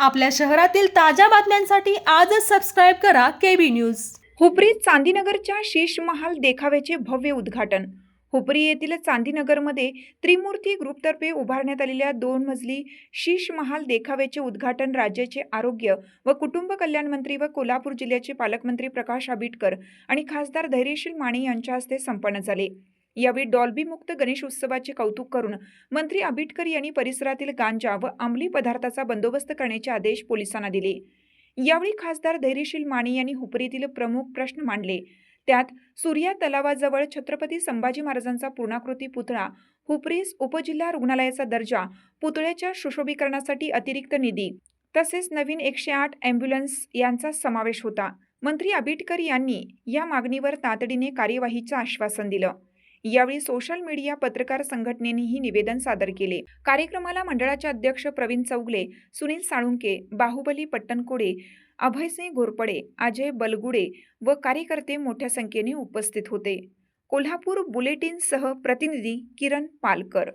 आपल्या शहरातील ताज्या बातम्यांसाठी आजच सबस्क्राईब करा केबी न्यूज हुपरीत चांदीनगरच्या शीश महाल देखाव्याचे भव्य उद्घाटन. हुपरी येथील चांदीनगरमध्ये त्रिमूर्ती ग्रुपतर्फे उभारण्यात आलेल्या दोन मजली शीश महाल देखाव्याचे उद्घाटन राज्याचे आरोग्य व कुटुंब कल्याण मंत्री व कोल्हापूर जिल्ह्याचे पालकमंत्री प्रकाश आबिटकर आणि खासदार धैर्यशील माने यांच्या हस्ते संपन्न झाले. यावेळी डॉल्बीमुक्त गणेश उत्सवाचे कौतुक करून मंत्री आबिटकर यांनी परिसरातील गांजा व अंमली पदार्थाचा बंदोबस्त करण्याचे आदेश पोलिसांना दिले. यावेळी खासदार धैर्यशील माने यांनी हुपरीतील प्रमुख प्रश्न मांडले. त्यात सूर्या तलावाजवळ छत्रपती संभाजी महाराजांचा पूर्णाकृती पुतळा हुपरीस उपजिल्हा रुग्णालयाचा दर्जा पुतळ्याच्या सुशोभीकरणासाठी अतिरिक्त निधी तसेच नवीन एकशे आठ अँब्युलन्स यांचा समावेश होता. मंत्री आबिटकर यांनी या मागणीवर तातडीने कार्यवाहीचं आश्वासन दिलं. यावेळी सोशल मीडिया पत्रकार संघटनेनेही निवेदन सादर केले. कार्यक्रमाला मंडळाचे अध्यक्ष प्रवीण चौगले सुनील साळुंके बाहुबली पट्टणकोडे अभयसिंह घोरपडे अजय बलगुडे व कार्यकर्ते मोठ्या संख्येने उपस्थित होते. कोल्हापूर बुलेटिनसह प्रतिनिधी किरण पालकर